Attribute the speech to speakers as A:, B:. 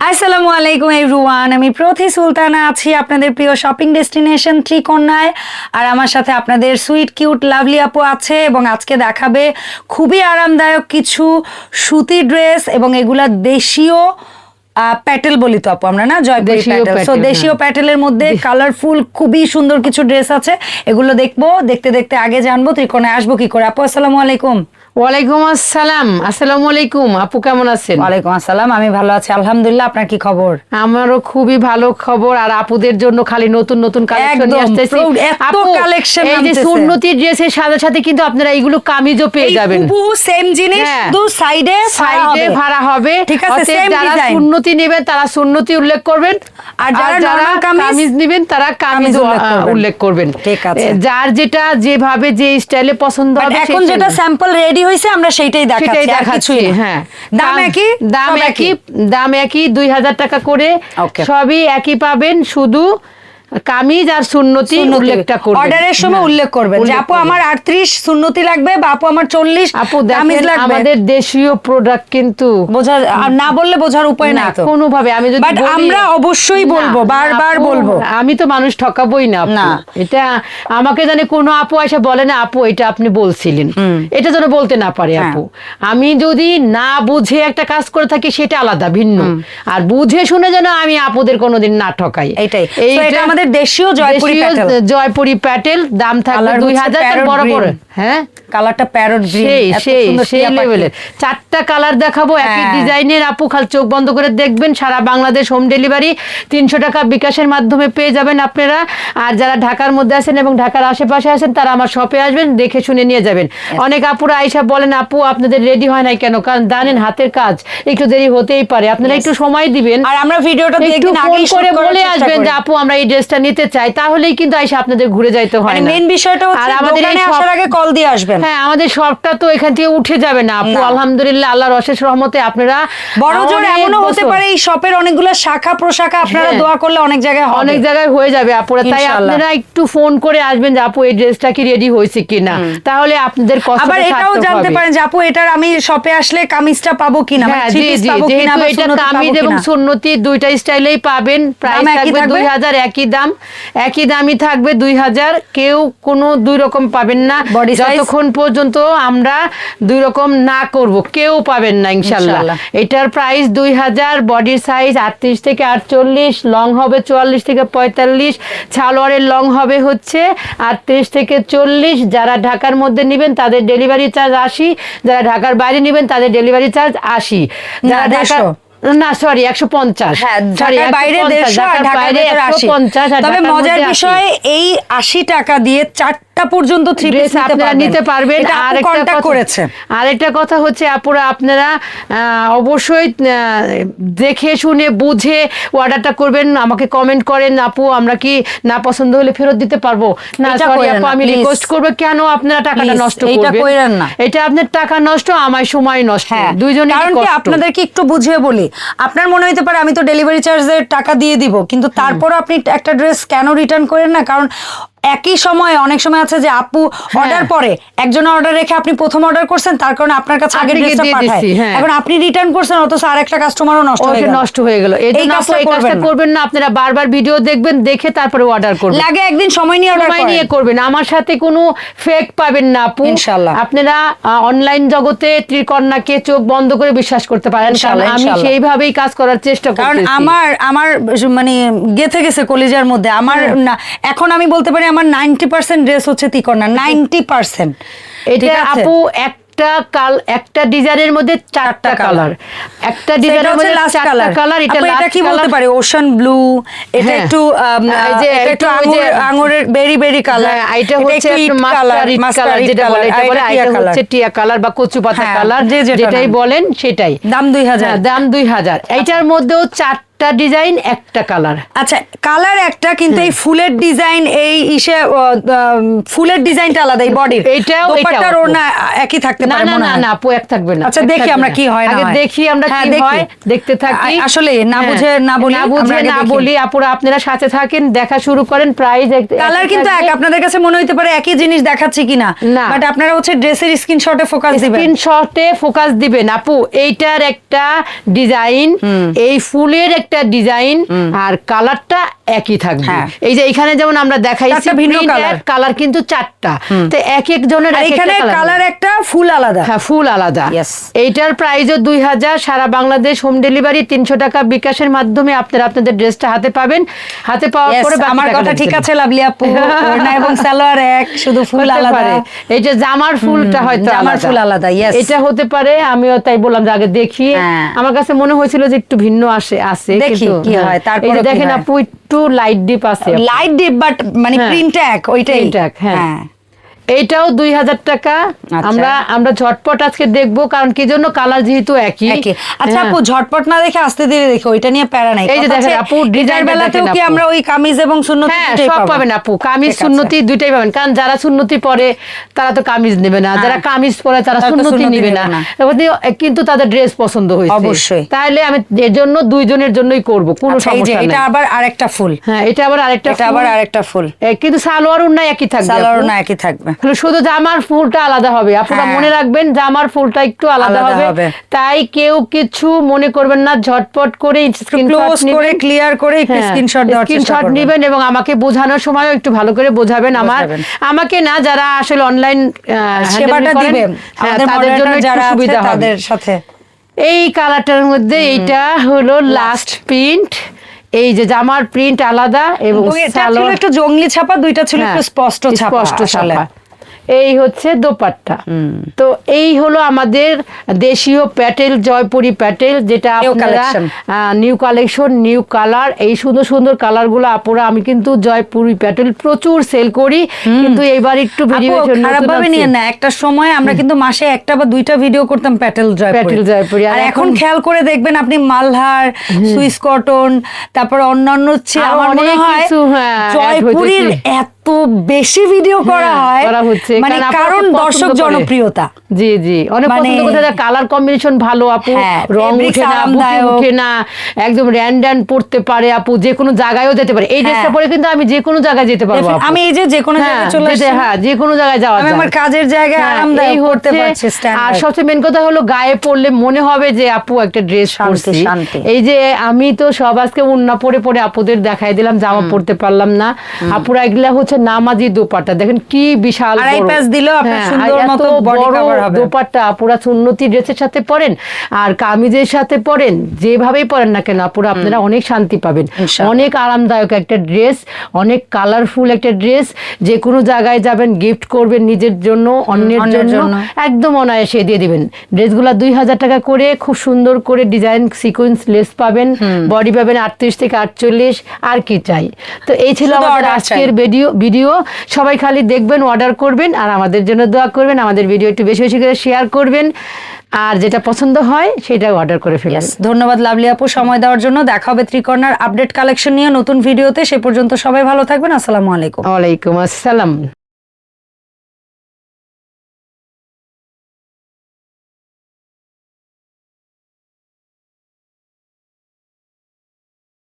A: আসসালামু আলাইকুম এভরিওয়ান আমি প্রথি সুলতানা আছি আপনাদের প্রিয় শপিং ডেস্টিনেশন ত্রিকন্যায় আর আমার সাথে আপনাদের সুইট কিউট লাভলি আপু আছে এবং আজকে দেখাবে খুবই আরামদায়ক কিছু সুতি ড্রেস এবং এগুলা দেশীয় প্যাটেল বলি তো আপু আমরা না? জয়পুরি প্যাটেল সো দেশীয় প্যাটেলের মধ্যে কালারফুল খুবই সুন্দর কিছু ড্রেস আছে। এগুলো দেখব দেখতে দেখতে আগে জানব ত্রিকোণায় আসব কি করে। আপু আসসালামু আলাইকুম।
B: ওয়ালাইকুম আসসালাম। আসসালামু আলাইকুম। আপু কেমন আছেন?
A: ওয়ালাইকুম আসসালাম আমি ভালো আছি। আলহামদুলিল্লাহ আপনার কি খবর?
B: আমারও খুবই ভালো খবর। আর আপুদের জন্য খালি নতুন নতুন কালেকশন নিয়ে আসতেছি।
A: এত
B: আপু,
A: collection
B: এই যে সুন্নতি ড্রেসের সাথে সাথে কিন্তু আপনারা এইগুলো কামিজও পেয়ে যাবেন।
A: সেম জিনিস
B: হ্যাঁ।
A: শুধু সাইডে
B: সাইডে ভাড়া হবে।
A: ঠিক আছে, same
B: যারা সুন্নতি নেবেন তারা সুন্নতি উল্লেখ করবেন।
A: আর যারা কামিজ,
B: কামিজ নেবেন তারা কামিজ
A: উল্লেখ করবেন। ঠিক আছে।
B: যার যেটা যেভাবে যে স্টাইলে পছন্দ হবে
A: এখন যেটা স্যাম্পল রেডি হয়েছে আমরা সেইটাই দেখাচ্ছি
B: সেটাই
A: আর কিছুই না।
B: হ্যাঁ।
A: দাম একই
B: দাম একই দাম একই দুই হাজার টাকা করে সবই একই পাবেন শুধু কামিজ আর সুন্নতি উল্লেখটা করবেন।
A: অর্ডারের সময়
B: হ্যাঁ,
A: উল্লেখ করবেন যে আপু আমার আটত্রিশ সুন্নতি লাগবে বা আপু আমার চল্লিশ
B: আপু
A: কামিজ লাগবে।
B: আমাদের দেশীয় প্রোডাক্ট কিন্তু
A: বোঝা না বললে বোঝার উপায়
B: না
A: নাই তো।
B: কোনোভাবে আমি যদি
A: বাট আমরা অবশ্যই বলব বারবার বলব।
B: আমি তো মানুষ ঠকাবই না আপু।
A: না।
B: এটা আমাকে জানে কোনো আপু এসে বলে না আপু এটা আপনি বলছিলেন। এটা যেন বলতে না পারে
A: হ্যাঁ।
B: আপু। আমি যদি না বুঝে একটা কাজ করে থাকি সেটা আলাদা ভিন্ন। আর বুঝে শুনে যেন আমি আপুদের কোনোদিন না ঠকাই। এটাই
A: এটা আমাদের দেশীয় জয়পুরি
B: দেশীয়
A: প্যাটেল।
B: জয়পুরি প্যাটেল দাম থাকবে দুই হাজার বড় হ্যাঁ?
A: কালারটা প্যারট
B: সেই সেই সেই লেভেলের চারটা কালার দেখাবো একই
A: হ্যাঁ।
B: ডিজাইনের আপু খাল চোখ বন্ধ করে দেখবেন সারা বাংলাদেশ হোম ডেলিভারি তিনশো টাকা বিকাশের মাধ্যমে পেয়ে যাবেন আপনারা। আর যারা ঢাকার মধ্যে আছেন এবং ঢাকার আশেপাশে আছেন তারা আমার শপে আসবেন দেখে শুনে নিয়ে যাবেন। অনেক আপুরা আইসা বলেন আপু আপনাদের রেডি হয় নাই কেন? কারণ জানেন হাতের কাজ একটু দেরি হতেই পারে। আপনারা একটু সময় দিবেন।
A: আর আমরা ভিডিওটা
B: একটু ফোন করে বলে আসবেন যে আপু আমরা এই ড্রেসটা নিতে চাই। তাহলেই কিন্তু আইসা আপনাদের ঘুরে যাইতে হয়
A: মানে
B: না।
A: মেন বিষয়টা হচ্ছে
B: আর আমাদের
A: আসার আগে কল দিয়ে আসবেন।
B: হ্যাঁ আমাদের সবটা তো এখান থেকে উঠে যাবে না আপু। আলহামদুলিল্লাহ আল্লাহর অশেষ রহমতে আপনারা
A: বড় জোর এমনও হতে পারে এই শপের অনেকগুলো শাখা প্রশাখা আপনারা
B: হ্যাঁ।
A: দোয়া করলে অনেক জায়গায়
B: অনেক জায়গায় হয়ে যাবে আপুরা। তাই আপনারা একটু ফোন করে আসবেন যে আপু এই ড্রেসটা কি রেডি হয়েছে কিনা? তাহলে আপনাদের কষ্ট
A: আবার এটাও জানতে পারেন যে আপু এটার আমি শপে আসলে কামিজটা পাবো কিনা? মানে
B: হ্যাঁ যেহেতু এটা কামিজ এবং সুন্নতি দুইটা স্টাইলেই পাবেন। প্রাইস
A: একই
B: থাকবে
A: থাকবে?
B: দুই হাজার একই দাম। একই দামই থাকবে দুই হাজার। কেউ কোনো দুই রকম পাবেন না? যতক্ষণ পর্যন্ত আমরা দুই রকম না করব কেউ পাবেন না ইনশাল্লাহ। এটার প্রাইস দুই হাজার বডির সাইজ আটত্রিশ থেকে আটচল্লিশ লং হবে চুয়াল্লিশ থেকে পঁয়তাল্লিশ ছালোয়ারের লং হবে হচ্ছে আটত্রিশ থেকে চল্লিশ। যারা ঢাকার মধ্যে নেবেন তাদের ডেলিভারি চার্জ আশি যারা ঢাকার বাইরে নেবেন তাদের ডেলিভারি চার্জ আশি। যারা ঢাকা
A: 150
B: না সরি একশো পঞ্চাশ।
A: হ্যাঁ বাইরে তবে মজার বিষয় এই আশি টাকা দিয়ে চারটা পর্যন্ত থ্রি পিস
B: আপনারা নিতে পারবেন।
A: আর
B: কথা-
A: করেছে।
B: আরেকটা কথা হচ্ছে আপুরা আপনারা আহ, অবশ্যই দেখে শুনে বুঝে অর্ডারটা করবেন। আমাকে কমেন্ট করেন আপু আমরা কি না পছন্দ হলে ফেরত দিতে পারব? না সরি আপু আমি রিকোয়েস্ট করব কেন আপনারা টাকাটা নষ্ট করবেন?
A: কইরেন না।
B: এটা আপনার টাকা নষ্ট আমার সময় নষ্ট।
A: হ্যাঁ।
B: দুইজনের
A: আপনাদেরকে একটু বুঝিয়ে বলি আপনার মনে হইতে পারে আমি তো ডেলিভারি চার্জের টাকা দিয়ে দিব কিন্তু তারপরও আপনি একটা ড্রেস কেন রিটার্ন করেন না? কারণ একই সময়ে অনেক সময় আছে যে আপু
B: হ্যাঁ।
A: অর্ডার পরে একজন অর্ডার রেখে আপনি প্রথম অর্ডার করছেন তার কারণে আপনার কাছে আগে ড্রেসটা
B: দিয়ে
A: পাঠায়।
B: হ্যাঁ।
A: এখন আপনি রিটার্ন করছেন অথচ আরেকটা কাস্টমারও নষ্ট হয়ে গেল।
B: নষ্ট হয়ে গেল। এই জন্য আপু
A: কাজটা
B: এই কাজটা
A: করবেন না।
B: আপনারা বারবার ভিডিও দেখবেন দেখে তারপরে অর্ডার করবেন।
A: লাগে একদিন সময় নিয়ে অর্ডার
B: সময় নিয়ে করবেন। আমার সাথে কোনো ফেক পাবেন না আপু।
A: ইনশাআল্লাহ।
B: আপনারা অনলাইন জগতে ত্রিকন্যাকে চোখ বন্ধ করে বিশ্বাস করতে পারেন কারণ আমি সেইভাবেই কাজ করার চেষ্টা
A: কারণ আমার আমার মানে গেথে গেছে কলেজের মধ্যে। আমার না এখন আমি বলতে পারি আমার নাইনটি পার্সেন্ট ড্রেস হচ্ছে তিকন্যা নাইনটি পার্সেন্ট।
B: এটা আপু একটা কাল একটা ডিজাইনের মধ্যে চারটা কালার। একটা ডিজাইনের মধ্যে চারটা
A: কালার।
B: এটা
A: এটা কি বলতে। পারি? ওশান ব্লু এটা। একটু
B: এই যে
A: একটু
B: যে-
A: আঙুরের বেরি বেরি কালার।
B: এটা হচ্ছে একটু কালার যেটা বলে এটা বলে এটা হচ্ছে টিয়া কালার। বা কচু পাতা
A: হ্যাঁ,
B: কালার যেটাই বলেন সেটাই।
A: দাম 2000
B: হ্যাঁ, দাম দুই হাজার। এইটার মধ্যেও চারটা একটা ডিজাইন একটা কালার।
A: আচ্ছা কালার একটা কিন্তু এই ফুলের ডিজাইন এই ইসে ফুলের ডিজাইনটা আলাদা এই বডির।
B: এইটাও,
A: দোপাট্টার
B: এটাও।
A: ওড়না একই থাকতে পারে
B: না না না আপু এক থাকবে না
A: আচ্ছা দেখি আমরা কি হয় না
B: আগে দেখি আমরা
A: হ্যাঁ,
B: কি হয় দেখতে থাকি।
A: আসলে না
B: হ্যাঁ।
A: বুঝে না বলি
B: না বুঝে না বলি আপুরা আপনারা সাথে থাকেন দেখা শুরু করেন প্রাইস
A: কালার কিন্তু এক আপনাদের কাছে মনে হইতে পারে একই জিনিস দেখাচ্ছে কিনা বাট আপনারা হচ্ছে ড্রেসের স্ক্রিনশটে ফোকাস দিবেন।
B: স্ক্রিনশটে ফোকাস দিবেন আপু এইটার একটা ডিজাইন এই ফুলের একটা ডিজাইন আর কালারটা একই থাকবে।
A: হ্যাঁ।
B: এই যে এখানে যেমন আমরা দেখাইছি
A: ভিন্ন colour।
B: কালার। কিন্তু চারটা। তো এক এক জনের একটা
A: এখানে কালার। একটা ফুল আলাদা।
B: হ্যাঁ ফুল আলাদা. এইটার প্রাইসও দুই হাজার। সারা বাংলাদেশ হোম ডেলিভারি তিনশো টাকা বিকাশের মাধ্যমে আপনারা আপনাদের ড্রেসটা হাতে পাবেন। হাতে পাওয়ার পরে
A: আমার কথা ঠিক আছে লাভলি আপু। এবং সালোয়ার এক শুধু ফুল আলাদা।
B: এই যে জামার ফুলটা হয়তো
A: জামার ফুল আলাদা.
B: এটা হতে পারে আমিও তাই বললাম যে আগে দেখি
A: হ্যাঁ।
B: আমার কাছে মনে হয়েছিল যে একটু ভিন্ন আসে আছে
A: দেখি কি
B: হ্যাঁ।
A: হয়, তারপরে
B: দেখেন আপু একটু লাইট ডিপ আছে
A: লাইট ডিপ বাট মানে
B: হ্যাঁ।
A: প্রিন্ট এক ওইটাই
B: এক, হ্যাঁ।
A: হ্যাঁ
B: এইটাও দুই হাজার টাকা।
A: আচ্ছা।
B: আমরা আমরা ঝটপট আজকে দেখব কারণ কি জন্য কালার যেহেতু একই।
A: আচ্ছা
B: হ্যাঁ।
A: আপু ঝটপট না দেখে আস্তে ধীরে দেখো ওইটা নিয়ে প্যারা নাই।
B: এই যে দেখেন আপু,
A: এটার
B: ডিজাইনটা
A: বেলাতেও কি আমরা ওই কামিজ এবং সুন্নতি
B: হ্যাঁ সব পাবেন আপু। কামিজ সুন্নতি দুইটাই পাবেন। কারণ যারা সুন্নতি পরে তারা তো কামিজ নেবে না। যারা কামিজ পরে তারা সুন্নতি নেবে না। কিন্তু তাদের ড্রেস পছন্দ হয়েছে।
A: অবশ্যই।
B: তাহলে আমি এর জন্য দুইজনের জন্যই করব কোনো
A: আচ্ছা,
B: সমস্যা
A: এটা আবার আরেকটা ফুল।
B: হ্যাঁ এটা আবার আরেকটা
A: এটা আবার আরেকটা ফুল।
B: কিন্তু সালোয়ার উন্না একই থাকবে
A: সালোয়ার
B: আপু।
A: না একই থাকবে।
B: শুধু জামার ফুলটা আলাদা হবে। আপনারা
A: হ্যাঁ।
B: মনে রাখবেন জামার ফুলটা একটু আলাদা হবে। তাই কেউ কিছু মনে করবেন না ঝটপট করে
A: ক্লোজ করে ক্লিয়ার করে একটু স্ক্রিনশট দেওয়ার
B: স্ক্রিনশট নেবেন এবং আমাকে বোঝানোর সময় একটু ভালো করে বোঝাবেন আমার। আমাকে না যারা আসলে অনলাইন
A: সেবাটা দিবেন।
B: তাদের জন্য
A: যারা
B: সুবিধা
A: তাদের সাথে।
B: এই কালারটার মধ্যে এইটা হলো লাস্ট প্রিন্ট এই যে জামার প্রিন্ট আলাদা এবং
A: একটু জঙ্গলি ছাপা দুইটা ছিল একটু
B: হ্যাঁ,
A: স্পষ্ট ছাপা
B: স্পষ্ট ছাপা। এই হচ্ছে দোপাট্টা। তো এই হলো আমাদের দেশীয় প্যাটেল জয়পুরি প্যাটেল যেটা আপনারা নিউ কালেকশন নিউ কালার এই সুন্দর সুন্দর কালারগুলো আপুরা আমি কিন্তু জয়পুরি প্যাটেল প্রচুর সেল করি। কিন্তু এইবার একটু ভেরিয়েশন
A: খারাপ ভাবে নিয়ে না। একটা সময় আমরা কিন্তু মাসে একটা বা দুইটা ভিডিও করতাম প্যাটেল জয়পুরি।
B: প্যাটেল জয়পুরি। আর
A: এখন খেয়াল করে দেখবেন আপনি মালহার সুইস কটন তারপর অন্যান্য হচ্ছে আমার মনে হয়
B: হ্যাঁ,
A: জয়পুরির
B: হইতেছে।
A: এত বেশি ভিডিও করা
B: হ্যাঁ,
A: হয়
B: করা হচ্ছে।
A: মানে
B: কারণ
A: দর্শক জনপ্রিয়তা।
B: জি জি অনেক
A: মানে-
B: পছন্দ করতে কালার কম্বিনেশন ভালো আপু
A: হ্যাঁ,
B: রং উঠে না উঠে না একদম র্যান্ডান পড়তে পারে আপু যে কোনো জায়গায়ও যেতে পারে। এই ড্রেসটা
A: হ্যাঁ।
B: পরে কিন্তু আমি যে কোনো জায়গায় যেতে পারব
A: আমি এই যে যে কোনো
B: হ্যাঁ,
A: জায়গায় চলে আসছি
B: হ্যাঁ যে কোনো জায়গায় যাওয়া যায়।
A: আমার কাজের জায়গায়
B: হ্যাঁ,
A: আরামদায়ক
B: এই
A: করতে পারছি
B: আর সবচেয়ে মেন কথা হলো গায়ে পড়লে মনে হবে যে আপু একটা ড্রেস পরছি। এই যে আমি তো সব আজকে উন্না পরে পরে আপুদের দেখাই দিলাম জামা পরতে পারলাম না। আপুরা এগুলা হচ্ছে নামাজি দোপাট্টা। দেখেন কি বিশাল
A: আড়াই। প্যাচ দিলেও আপনার
B: হ্যাঁ,
A: সুন্দর মতো
B: বড়
A: cover হবে।
B: দোপাট্টা পুরা সুন্নতি ড্রেসের সাথে পরেন আর কামিজের সাথে পরেন যেভাবেই পরেন না কেন পুরো আপনারা অনেক শান্তি পাবেন। অনেক আরামদায়ক একটা ড্রেস অনেক কালারফুল একটা ড্রেস যে কোনো জায়গায় যাবেন গিফট করবেন নিজের জন্য অন্যের জন্য। একদম অনায়াসে দিয়ে দিবেন। ড্রেসগুলো দুই হাজার টাকা করে খুব সুন্দর করে ডিজাইন সিকোয়েন্স লেস পাবেন বডি পাবেন আটত্রিশ থেকে আটচল্লিশ আর কি চাই। তো এই ছিল আমাদের আজকের ভিডিও ভিডিও সবাই খালি দেখবেন অর্ডার করবেন আর আমাদের জন্য দোয়া করবেন আমাদের ভিডিও একটু বেশি বেশি করে শেয়ার করবেন আর যেটা পছন্দ হয় সেটা অর্ডার করে ফেলেন।
A: ধন্যবাদ লাভলি আপু সময় দেওয়ার জন্য। দেখা হবে ত্রিকর্ণার আপডেট কালেকশন নিয়ে নতুন ভিডিওতে। সে পর্যন্ত সবাই ভালো থাকবেন। আসসালামু আলাইকুম।
B: ওয়ালাইকুম আসসালাম।